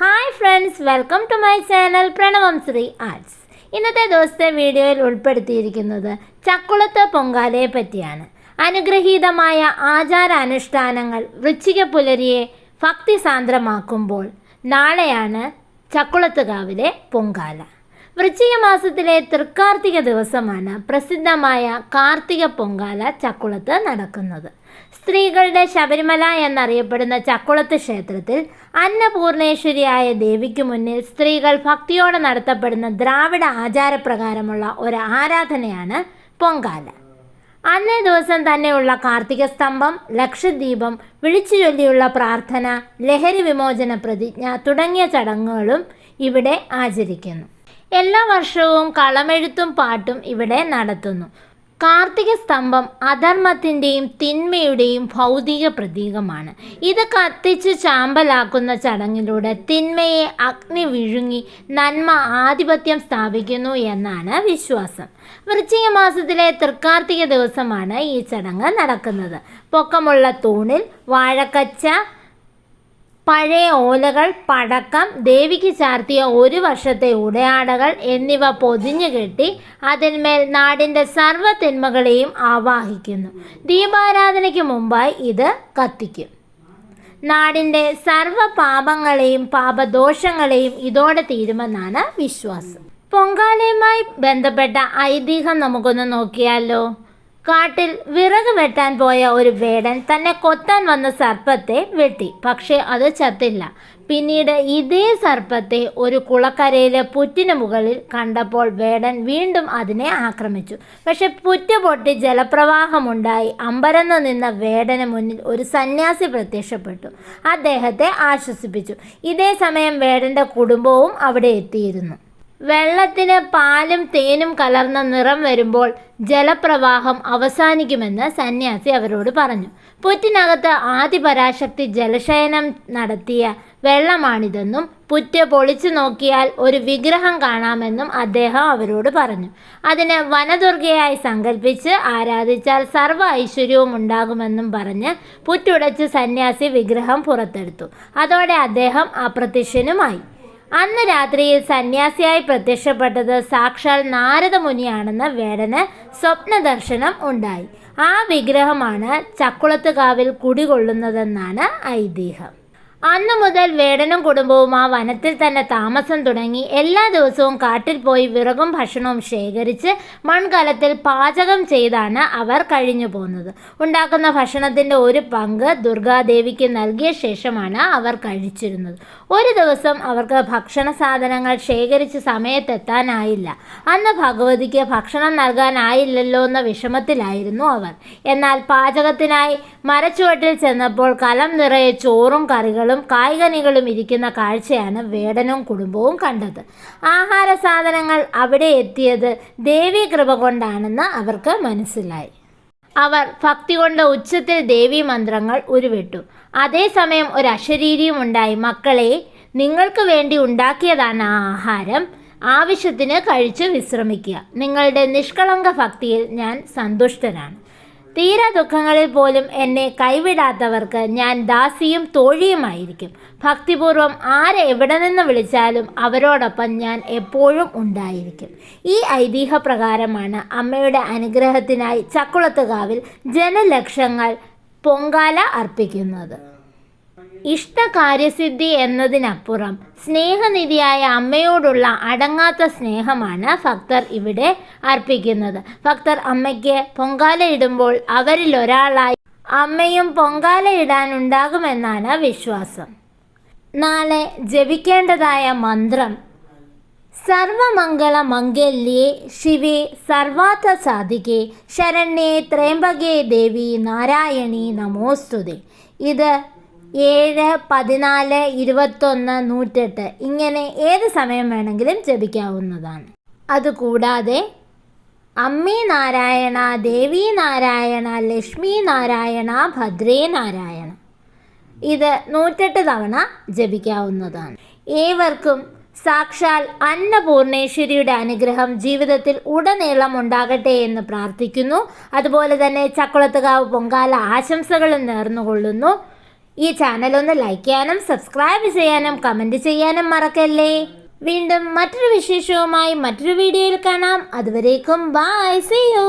Hi friends welcome to my channel Pranavam Sree arts ഇന്നത്തെ ദിവസത്തെ വീഡിയോയിൽ ഉൾപ്പെടുത്തിയിരിക്കുന്നത് ചക്കുളത്ത് പൊങ്കാലയെ പറ്റിയാണ്. അനുഗ്രഹീതമായ ആചാരാനുഷ്ഠാനങ്ങൾ വൃശ്ചിക പുലരിയെ ഭക്തി സാന്ദ്രമാക്കുമ്പോൾ നാളെയാണ് ചക്കുളത്തുകാവിലെ പൊങ്കാല. വൃശ്ചിക മാസത്തിലെ തൃക്കാർത്തിക ദിവസമാണ് പ്രസിദ്ധമായ കാർത്തിക പൊങ്കാല ചക്കുളത്ത് നടക്കുന്നത്. സ്ത്രീകളുടെ ശബരിമല എന്നറിയപ്പെടുന്ന ചക്കുളത്ത് ക്ഷേത്രത്തിൽ അന്നപൂർണേശ്വരിയായ ദേവിക്ക് മുന്നിൽ സ്ത്രീകൾ ഭക്തിയോടെ നടത്തപ്പെടുന്ന ദ്രാവിഡ ആചാരപ്രകാരമുള്ള ഒരു ആരാധനയാണ് പൊങ്കാല. അന്നേ ദിവസം തന്നെയുള്ള കാർത്തിക സ്തംഭം ലക്ഷദ്വീപം വിളിച്ചു ചൊല്ലിയുള്ള പ്രാർത്ഥന ലഹരി വിമോചന പ്രതിജ്ഞ തുടങ്ങിയ ചടങ്ങുകളും ഇവിടെ ആചരിക്കുന്നു. എല്ലാ വർഷവും കളമെഴുത്തും പാട്ടും ഇവിടെ നടത്തുന്നു. കാർത്തിക സ്തംഭം അധർമ്മത്തിന്റെയും തിന്മയുടെയും ഭൗതിക പ്രതീകമാണ്. ഇത് കത്തിച്ച് ചാമ്പലാക്കുന്ന ചടങ്ങിലൂടെ തിന്മയെ അഗ്നി വിഴുങ്ങി നന്മ ആധിപത്യം സ്ഥാപിക്കുന്നു എന്നാണ് വിശ്വാസം. വൃശ്ചിക മാസത്തിലെ തൃക്കാർത്തിക ദിവസമാണ് ഈ ചടങ്ങ് നടക്കുന്നത്. പൊക്കമുള്ള തൂണിൽ വാഴക്കച്ച പഴയ ഓലകൾ പടക്കം ദേവിക്ക് ചാർത്തിയ ഒരു വർഷത്തെ ഉടയാടകൾ എന്നിവ പൊതിഞ്ഞു കെട്ടി അതിന്മേൽ നാടിന്റെ സർവ തിന്മകളെയും ആവാഹിക്കുന്നു. ദീപാരാധനയ്ക്ക് മുമ്പായി ഇത് കത്തിക്കും. നാടിന്റെ സർവ പാപങ്ങളെയും പാപദോഷങ്ങളെയും ഇതോടെ തീരുമെന്നാണ് വിശ്വാസം. പൊങ്കാലയുമായി ബന്ധപ്പെട്ട ഐതിഹ്യം നമുക്കൊന്ന് നോക്കിയാലോ? കാട്ടിൽ വിറക് വെട്ടാൻ പോയ ഒരു വേടൻ തന്നെ കൊത്താൻ വന്ന സർപ്പത്തെ വെട്ടി. പക്ഷേ അത് ചത്തില്ല. പിന്നീട് ഇതേ സർപ്പത്തെ ഒരു കുളക്കരയിലെ പുറ്റിന് മുകളിൽ കണ്ടപ്പോൾ വേടൻ വീണ്ടും അതിനെ ആക്രമിച്ചു. പക്ഷെ പുറ്റ് പൊട്ടി ജലപ്രവാഹമുണ്ടായി. അമ്പരന്ന് നിന്ന വേടന് മുന്നിൽ ഒരു സന്യാസി പ്രത്യക്ഷപ്പെട്ടു. അദ്ദേഹത്തെ ആശ്വസിപ്പിച്ചു. ഇതേ സമയം വേടന്റെ കുടുംബവും അവിടെ എത്തിയിരുന്നു. വെള്ളത്തിന് പാലും തേനും കലർന്ന നിറം വരുമ്പോൾ ജലപ്രവാഹം അവസാനിക്കുമെന്ന് സന്യാസി അവരോട് പറഞ്ഞു. പുറ്റിനകത്ത് ആദിപരാശക്തി ജലശയനം നടത്തിയ വെള്ളമാണിതെന്നും പുറ്റ് പൊളിച്ചു നോക്കിയാൽ ഒരു വിഗ്രഹം കാണാമെന്നും അദ്ദേഹം അവരോട് പറഞ്ഞു. അതിനെ വനദുർഗയായി സങ്കല്പിച്ച് ആരാധിച്ചാൽ സർവ ഐശ്വര്യവും ഉണ്ടാകുമെന്നും പറഞ്ഞ് പുറ്റുടച്ച് സന്യാസി വിഗ്രഹം പുറത്തെടുത്തു. അതോടെ അദ്ദേഹം അപ്രത്യക്ഷനുമായി. അന്ന് രാത്രിയിൽ സന്യാസിയായി പ്രത്യക്ഷപ്പെട്ടത് സാക്ഷാൽ നാരദ മുനിയാണെന്ന് വേടന് സ്വപ്ന ദർശനം ഉണ്ടായി. ആ വിഗ്രഹമാണ് ചക്കുളത്തുകാവിൽ കുടികൊള്ളുന്നതെന്നാണ് ഐതിഹ്യം. അന്നു മുതൽ വേടനും കുടുംബവും ആ വനത്തിൽ തന്നെ താമസം തുടങ്ങി. എല്ലാ ദിവസവും കാട്ടിൽ പോയി വിറകും ഭക്ഷണവും ശേഖരിച്ച് മൺകലത്തിൽ പാചകം ചെയ്താണ് അവർ കഴിഞ്ഞു പോകുന്നത് ഉണ്ടാക്കുന്ന ഭക്ഷണത്തിന്റെ ഒരു പങ്ക് ദുർഗാദേവിക്ക് നൽകിയ ശേഷമാണ് അവർ കഴിച്ചിരുന്നത്. ഒരു ദിവസം അവർക്ക് ഭക്ഷണ സാധനങ്ങൾ ശേഖരിച്ച് സമയത്തെത്താനായില്ല. അന്ന് ഭഗവതിക്ക് ഭക്ഷണം നൽകാനായില്ലല്ലോ എന്ന വിഷമത്തിലായിരുന്നു അവർ. എന്നാൽ പാചകത്തിനായി മരച്ചുവട്ടിൽ ചെന്നപ്പോൾ കലം നിറയെ ചോറും കറികളും കായ്കനികളും ഇരിക്കുന്ന കാഴ്ചയാണ് വേടനും കുടുംബവും കണ്ടത്. ആഹാര സാധനങ്ങൾ അവിടെ എത്തിയത് ദേവി കൃപ കൊണ്ടാണെന്ന് അവർക്ക് മനസ്സിലായി. അവർ ഭക്തി കൊണ്ട് ഉച്ചത്തിൽ ദേവി മന്ത്രങ്ങൾ ഉരുവിട്ടു. അതേസമയം ഒരു അശരീരിയും ഉണ്ടായി. മക്കളെ നിങ്ങൾക്ക് വേണ്ടി ഉണ്ടാക്കിയതാണ് ആഹാരം. ആവശ്യത്തിന് കഴിച്ച് വിശ്രമിക്കുക. നിങ്ങളുടെ നിഷ്കളങ്ക ഭക്തിയിൽ ഞാൻ സന്തുഷ്ടനാണ്. തീരാ ദുഃഖങ്ങളിൽ പോലും എന്നെ കൈവിടാത്തവർക്ക് ഞാൻ ദാസിയും തോഴിയുമായിരിക്കും. ഭക്തിപൂർവം ആരെ എവിടെ നിന്ന് വിളിച്ചാലും അവരോടൊപ്പം ഞാൻ എപ്പോഴും ഉണ്ടായിരിക്കും. ഈ ഐതിഹ്യപ്രകാരമാണ് അമ്മയുടെ അനുഗ്രഹത്തിനായി ചക്കുളത്തുകാവിൽ ജനലക്ഷങ്ങൾ പൊങ്കാല അർപ്പിക്കുന്നത്. ഇഷ്ടകാര്യസിദ്ധി എന്നതിനപ്പുറം സ്നേഹനിധിയായ അമ്മയോടുള്ള അടങ്ങാത്ത സ്നേഹമാണ് ഭക്തർ ഇവിടെ അർപ്പിക്കുന്നത്. ഭക്തർ അമ്മയ്ക്ക് പൊങ്കാല ഇടുമ്പോൾ അവരിൽ ഒരാളായി അമ്മയും പൊങ്കാല ഇടാനുണ്ടാകുമെന്നാണ് വിശ്വാസം. നാളെ ജപിക്കേണ്ടതായ മന്ത്രം സർവമംഗള മംഗല്യേ ശിവേ സർവാർത്ഥ സാധികേ ശരണ്യേ ത്രയംബകേ ദേവി നാരായണി നമോസ്തുതേ. ഇത് ഏഴ് പതിനാല് ഇരുപത്തൊന്ന് നൂറ്റെട്ട്. ഇങ്ങനെ ഏത് സമയം വേണമെങ്കിലും ജപിക്കാവുന്നതാണ്. അതുകൂടാതെ അമ്മി നാരായണ ദേവി നാരായണ ലക്ഷ്മി നാരായണ ഭദ്രേ നാരായണ. ഇത് നൂറ്റെട്ട് തവണ ജപിക്കാവുന്നതാണ്. ഏവർക്കും സാക്ഷാൽ അന്നപൂർണേശ്വരിയുടെ അനുഗ്രഹം ജീവിതത്തിൽ ഉടനീളം ഉണ്ടാകട്ടെ എന്ന് പ്രാർത്ഥിക്കുന്നു. അതുപോലെ തന്നെ ചക്കുളത്തുകാവ് പൊങ്കാല ആശംസകളും നേർന്നുകൊള്ളുന്നു. ഈ ചാനൽ ഒന്ന് ലൈക്ക് ചെയ്യാനും സബ്സ്ക്രൈബ് ചെയ്യാനും കമന്റ് ചെയ്യാനും മറക്കല്ലേ. വീണ്ടും മറ്റൊരു വിശേഷവുമായി മറ്റൊരു വീഡിയോയിൽ കാണാം. അതുവരേക്കും ബൈ സീ യു